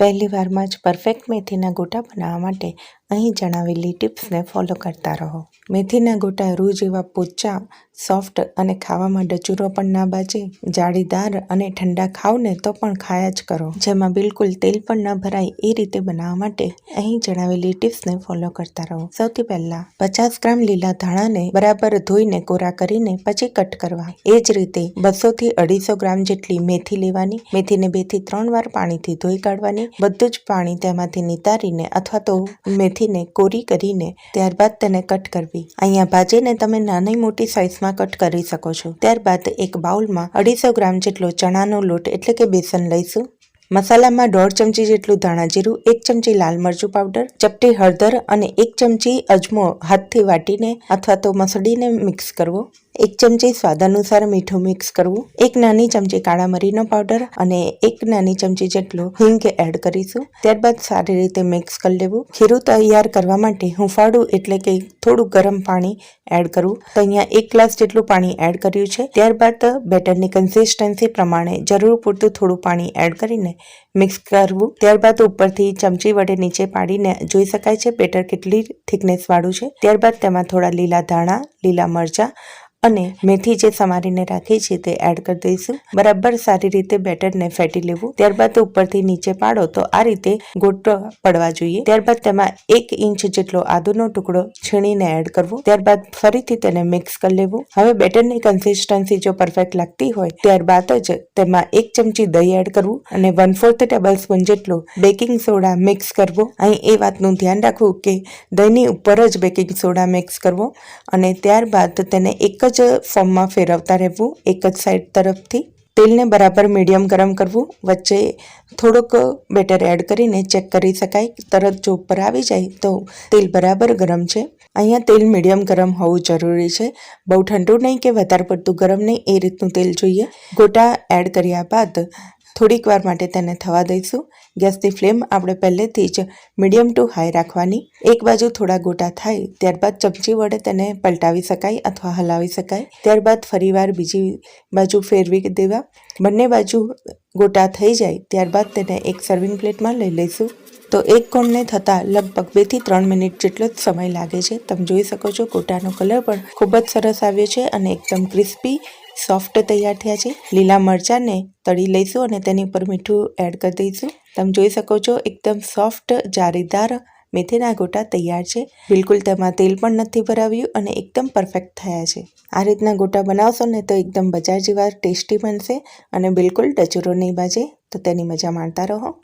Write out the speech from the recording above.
પહેલી વારમાં જ પરફેક્ટ મેથીના ગોટા બનાવવા માટે અહીં જણાવેલી ટિપ્સને ફોલો કરતા રહો. મેથીના ગોટા રૂ જેવા પોચા, સોફ્ટ અને ખાવામાં ડચુરો પણ ના બાજે, જાળીદાર અને ઠંડા ખાવને તો પણ ખાયા જ કરો. જેમાં બિલકુલ તેલ પણ ન ભરાય એ રીતે બનાવવા માટે અહીં જણાવેલી ટિપ્સને ફોલો કરતા રહો. સૌથી પહેલા પચાસ ગ્રામ લીલા ધાણાને બરાબર ધોઈને કોરા કરીને પછી કટ કરવા. એ જ રીતે બસો થી અઢીસો ગ્રામ જેટલી મેથી લેવાની, મેથીને બેથી ત્રણ વાર પાણીથી ધોઈ કાઢવાની, બધું જ પાણી તેમાંથી નિતારીને અથવા તો મેથીને કોરી કરીને ત્યારબાદ તેને કટ કરવી. અહીંયા ભાજીને તમે નાની મોટી સાઇઝમાં કટ કરી શકો છો. ત્યારબાદ એક બાઉલમાં અઢીસો ગ્રામ જેટલો ચણાનો લોટ એટલે કે બેસન લઈશું. મસાલામાં દોઢ ચમચી જેટલું ધાણા જીરું, એક ચમચી લાલ મરચું પાવડર, ચપટી હળદર અને એક ચમચી અજમો હાથથી વાટીને અથવા તો મસળીને મિક્સ કરવો. એક ચમચી સ્વાદ અનુસાર મીઠું મિક્સ કરવું, એક નાની ચમચી કાળા મરીનો પાવડર અને એક નાની ચમચી જેટલો હિંગ એડ કરીશું. ત્યારબાદ સારી રીતે મિક્સ કરી લેવું. ખીરું તૈયાર કરવા માટે હુંફાળું એટલે કે થોડું ગરમ પાણી એડ કરવું. તો અહીંયા એક ગ્લાસ જેટલું પાણી એડ કર્યું છે. ત્યારબાદ બેટરની કન્સિસ્ટન્સી પ્રમાણે જરૂર પૂરતું થોડું પાણી એડ કરીને મિક્સ કરવું. ત્યારબાદ ઉપરથી ચમચી વડે નીચે પાડીને જોઈ શકાય છે, બેટર કેટલી થિકનેસ વાળું છે. ત્યારબાદ તેમાં થોડા લીલા ધાણા, લીલા મરચાં અને મેથી જે સમારીને રાખી છે તે એડ કરી દઈશું. બરાબર સારી રીતે બેટરને ફેટી લેવું. ત્યારબાદ ઉપરથી નીચે પાડો તો આ રીતે ગોટો પડવા જોઈએ. ત્યારબાદ તેમાં એક ઇંચ જેટલો આદુનો ટુકડો છીણીને એડ કરવો. ત્યારબાદ ફરીથી તેને મિક્સ કરી લેવું. હવે બેટરની કન્સિસ્ટન્સી જો પરફેક્ટ લાગતી હોય, ત્યારબાદ જ તેમાં એક ચમચી દહીં એડ કરવું અને વન ફોર્થ ટેબલ સ્પૂન જેટલો બેકિંગ સોડા મિક્સ કરવો. અહીં એ વાતનું ધ્યાન રાખવું કે દહીંની ઉપર જ બેકિંગ સોડા મિક્સ કરવો અને ત્યારબાદ તેને એક જ ફોર્મમાં ફેરવતા રહેવું, એક જ સાઈડ તરફથી. તેલને બરાબર મીડિયમ ગરમ કરવું, વચ્ચે થોડુંક બેટર એડ કરીને ચેક કરી શકાય. તરત જો ઉપર આવી જાય તો તેલ બરાબર ગરમ છે. અહીંયા તેલ મીડિયમ ગરમ હોવું જરૂરી છે. બહુ ઠંડુ નહીં કે વધારે પડતું ગરમ નહીં, એ રીતનું તેલ જોઈએ. ગોટા એડ કર્યા બાદ થોડીક વાર માટે તેને થવા દઈશું. ગેસની ફ્લેમ આપણે પહેલેથી જ મીડિયમ ટુ હાઈ રાખવાની. એક બાજુ થોડા ગોટા થાય, ત્યારબાદ ચમચી વડે તેને પલટાવી શકાય અથવા હલાવી શકાય. ત્યારબાદ ફરીવાર બીજી બાજુ ફેરવી દેવા. બંને બાજુ ગોટા થઈ જાય, ત્યારબાદ તેને એક સર્વિંગ પ્લેટમાં લઈ લઈશું. તો એક કોણને થતાં લગભગ બેથી ત્રણ મિનિટ જેટલો જ સમય લાગે છે. તમે જોઈ શકો છો ગોટાનો કલર પણ ખૂબ જ સરસ આવ્યો છે અને એકદમ ક્રિસ્પી, સોફ્ટ તૈયાર થયા છે. લીલા મરચાંને તળી લઈશું અને તેની ઉપર મીઠું એડ કરી દઈશું. તમે જોઈ શકો છો એકદમ સોફ્ટ, જારીદાર મેથીના ગોટા તૈયાર છે. બિલકુલ તેમાં તેલ પણ નથી ભરાવ્યું અને એકદમ પરફેક્ટ થયા છે. આ રીતના ગોટા બનાવશો ને તો એકદમ બજાર જેવા ટેસ્ટી બનશે અને બિલકુલ ટચુરો નહીં બાજે. તો તેની મજા માણતા રહો.